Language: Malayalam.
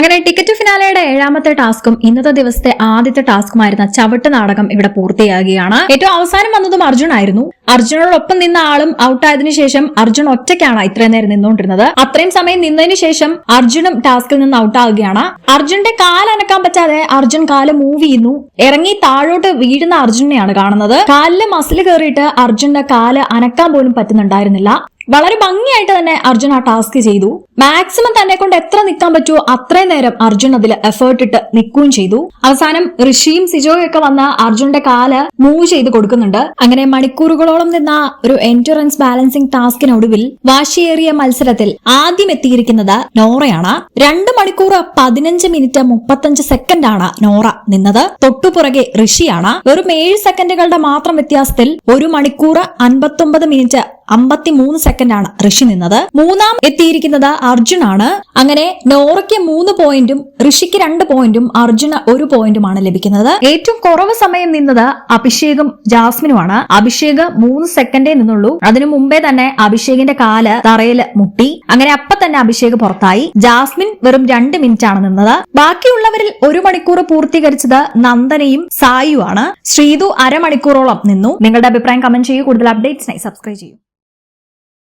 അങ്ങനെ ടിക്കറ്റ് ഫിനാലയുടെ ഏഴാമത്തെ ടാസ്കും ഇന്നത്തെ ദിവസത്തെ ആദ്യത്തെ ടാസ്കുമായിരുന്ന ചവിട്ട് നാടകം ഇവിടെ പൂർത്തിയാകുകയാണ്. ഏറ്റവും അവസാനം വന്നതും അർജുൻ ആയിരുന്നു. അർജുനോടൊപ്പം നിന്ന ആളും ഔട്ടായതിനു ശേഷം അർജുൻ ഒറ്റയ്ക്കാണ് ഇത്രയും നേരം നിന്നുകൊണ്ടിരുന്നത്. അത്രയും സമയം നിന്നതിന് ശേഷം അർജുനും ടാസ്കിൽ നിന്ന് ഔട്ടാകുകയാണ് അർജുന്റെ കാലനക്കാൻ പറ്റാതെ അർജുൻ കാൽ മൂവ് ചെയ്യുന്നു. ഇറങ്ങി താഴോട്ട് വീഴുന്ന അർജുനെയാണ് കാണുന്നത്. കാലിൽ മസിൽ കയറിയിട്ട് അർജുന്റെ കാൽ അനക്കാൻ പോലും പറ്റുന്നുണ്ടായിരുന്നില്ല. വളരെ ഭംഗിയായിട്ട് തന്നെ അർജുൻ ആ ടാസ്ക് ചെയ്തു. മാക്സിമം തന്നെ കൊണ്ട് എത്ര നിൽക്കാൻ പറ്റുമോ അത്രയും നേരം അർജുൻ അതിൽ എഫേർട്ട് ഇട്ട് നിൽക്കുകയും ചെയ്തു. അവസാനം ഋഷിയും സിജോയും ഒക്കെ വന്ന അർജുന്റെ കാൽ മൂവ് ചെയ്ത് കൊടുക്കുന്നുണ്ട്. അങ്ങനെ മണിക്കൂറുകളോളം നിന്ന ഒരു എൻഡുറൻസ് ബാലൻസിംഗ് ടാസ്കിനൊടുവിൽ വാശിയേറിയ മത്സരത്തിൽ ആദ്യം എത്തിയിരിക്കുന്നത് നോറയാണ്. രണ്ട് മണിക്കൂർ പതിനഞ്ച് മിനിറ്റ് മുപ്പത്തഞ്ച് സെക്കൻഡ് ആണ് നോറ നിന്നത്. തൊട്ടുപുറകെ ഋഷിയാണ്. വെറും ഏഴ് സെക്കൻഡുകളുടെ മാത്രം വ്യത്യാസത്തിൽ ഒരു മണിക്കൂർ അൻപത്തൊമ്പത് മിനിറ്റ് അമ്പത്തിമൂന്ന് ആണ് ഋഷി നിന്നത്. മൂന്നാം എത്തിയിരിക്കുന്നത് അർജുനാണ്. അങ്ങനെ നോറയ്ക്ക് മൂന്ന് പോയിന്റും ഋഷിക്ക് രണ്ട് പോയിന്റും അർജുന ഒരു പോയിന്റുമാണ് ലഭിക്കുന്നത്. ഏറ്റവും കുറവ് സമയം നിന്നത് അഭിഷേകും ജാസ്മിനുമാണ്. അഭിഷേക് മൂന്ന് സെക്കൻഡേ നിന്നുള്ളൂ. അതിനു മുമ്പേ തന്നെ അഭിഷേകിന്റെ കാൽ തറയിൽ മുട്ടി. അങ്ങനെ അപ്പൊ തന്നെ അഭിഷേക് പുറത്തായി. ജാസ്മിൻ വെറും രണ്ട് മിനിറ്റ് ആണ് നിന്നത്. ബാക്കിയുള്ളവരിൽ ഒരു മണിക്കൂർ പൂർത്തീകരിച്ചത് നന്ദനയും സായുവാണ്. ശ്രീതു അരമണിക്കൂറോളം നിന്നു. നിങ്ങളുടെ അഭിപ്രായം കമന്റ് ചെയ്യൂ കൂടുതൽ അപ്ഡേറ്റ്സിനായി സബ്സ്ക്രൈബ് ചെയ്യൂ.